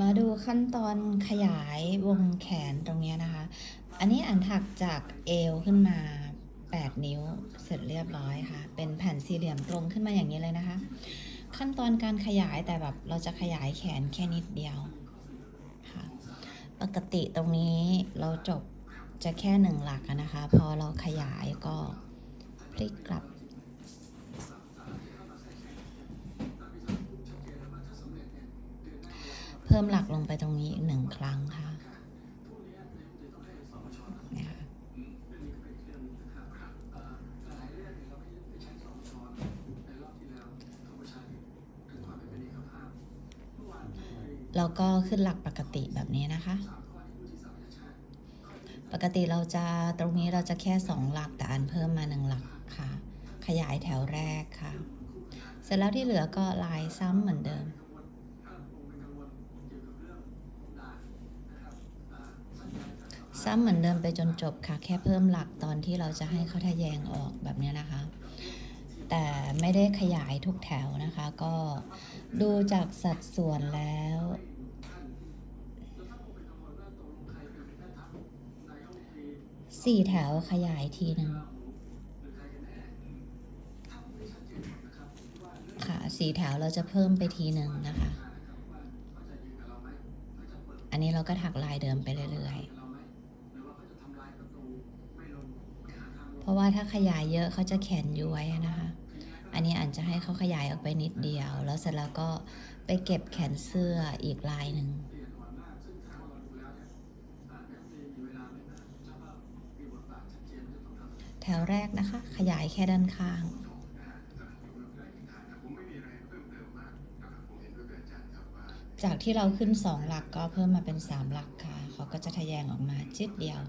มาดูขั้นตอนขยายวงแขนตรงนี้นะคะ อันนี้อันถักจากเอวขึ้นมา 8 นิ้วเสร็จเรียบร้อยค่ะ เป็นแผ่นสี่เหลี่ยมตรงขึ้นมาอย่างนี้เลยนะคะ ขั้นตอนการขยายแต่แบบเราจะขยายแขนแค่นิดเดียวค่ะ ปกติตรงนี้เราจบจะแค่หนึ่งหลักนะคะ พอเราขยายก็พลิกกลับ เพิ่มหลักลงไปตรงนี้หนึ่งครั้งค่ะเนี่ยค่ะแล้วก็ขึ้นหลักปกติแบบนี้นะคะ ปกติเราจะตรงนี้เราจะแค่สองหลักแต่อันเพิ่มมาหนึ่งหลักค่ะ ขยายแถวแรกค่ะ เสร็จแล้วที่เหลือก็ลายซ้ำเหมือนเดิม ซ้ำเหมือนเดิมไปจนจบค่ะ แค่เพิ่มหลักตอนที่เราจะให้เขาทะแยงออกแบบนี้นะคะ แต่ไม่ได้ขยายทุกแถวนะคะ ก็ดูจากสัดส่วนแล้ว สี่แถวขยายทีหนึ่งค่ะสี่แถวเราจะเพิ่มไปทีหนึ่งนะคะ อันนี้เราก็ถักลายเดิมไปเรื่อยๆ เพ ราะว่าถ้าขยายเยอะเขาจะแขนย้วยอะนะคะ อันนี้อาจจะให้เขาขยายออกไปนิดเดียว แล้วเสร็จแล้วก็ไปเก็บแขนเสื้ออีกลายหนึ่งแถวแรกนะคะ ขยายแค่ด้านข้างจากที่เราขึ้นสองหลักก็เพิ่มมาเป็นสามหลักค่ะ เขาก็จะทะแยงออกมาจิดเดียว